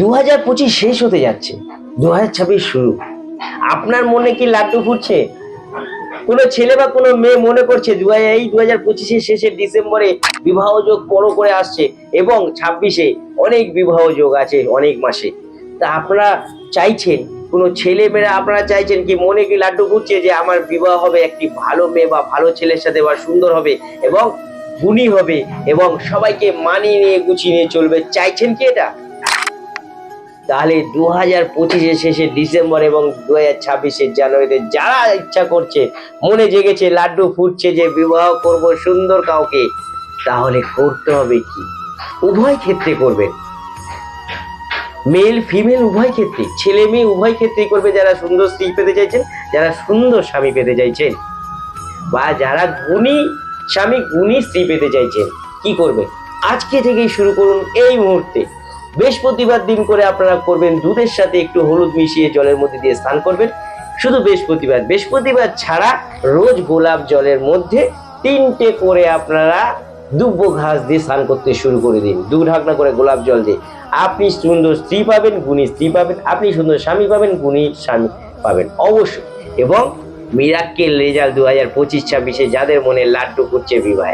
দু হাজার পঁচিশ শেষ হতে যাচ্ছে। দু হাজার ছাব্বিশ শুরু। আপনার মনে কি লাড্ডু ফুটছে? কোনো ছেলে বা কোনো মেয়ে মনে করছে দু হাজার এই দু হাজার পঁচিশের শেষে ডিসেম্বরে বিবাহ যোগ বড় করে আসছে এবং ছাব্বিশে অনেক বিবাহ যোগ আছে অনেক মাসে। তা আপনারা চাইছেন, কোনো ছেলে মেয়েরা আপনারা চাইছেন কি মনে কি লাড্ডু ফুটছে যে আমার বিবাহ হবে, একটি ভালো মেয়ে বা ভালো ছেলের সাথে বা সুন্দর হবে এবং গুণী হবে এবং সবাইকে মানিয়ে নিয়ে গুছিয়ে নিয়ে চলবে? চাইছেন কি এটা? তাহলে দু হাজার পঁচিশের শেষে ডিসেম্বর এবং দু হাজার ছাব্বিশের জানুয়ারিতে যারা ইচ্ছা করছে, মনে জেগেছে, লাড্ডু ফুটছে যে বিবাহ করব সুন্দর কাউকে, তাহলে করতে হবে কি? উভয় ক্ষেত্রে করবেন। মেল ফিমেল উভয় ক্ষেত্রে, ছেলে মেয়ে উভয় ক্ষেত্রেই করবে যারা সুন্দর স্ত্রী পেতে চাইছেন, যারা সুন্দর স্বামী পেতে চাইছেন। বা যারা গুণী স্বামী গুণী স্ত্রী পেতে চাইছেন, কি করবে আজকে থেকেই শুরু করুন এই মুহূর্তে। বৃহস্পতিবার দিন করে আপনারা করবেন, দুধের সাথে একটু হলুদ মিশিয়ে জলের মধ্যে দিয়ে স্নান করবেন। শুধু বৃহস্পতিবার বৃহস্পতিবার ছাড়া রোজ গোলাপ জলের মধ্যে তিনটে করে আপনারা দুব্য ঘাস দিয়ে স্নান করতে শুরু করে দিন। দু ঢাকনা করে গোলাপ জল দিয়ে। আপনি সুন্দর স্ত্রী পাবেন, গুণী স্ত্রী পাবেন, আপনি সুন্দর স্বামী পাবেন, গুণী স্বামী পাবেন। অবশ্যই। এবং মিরাক্কেল রেজাল্ট দু হাজার পঁচিশ ছাব্বিশে যাদের মনে লাড্ডু করছে বিবাহে।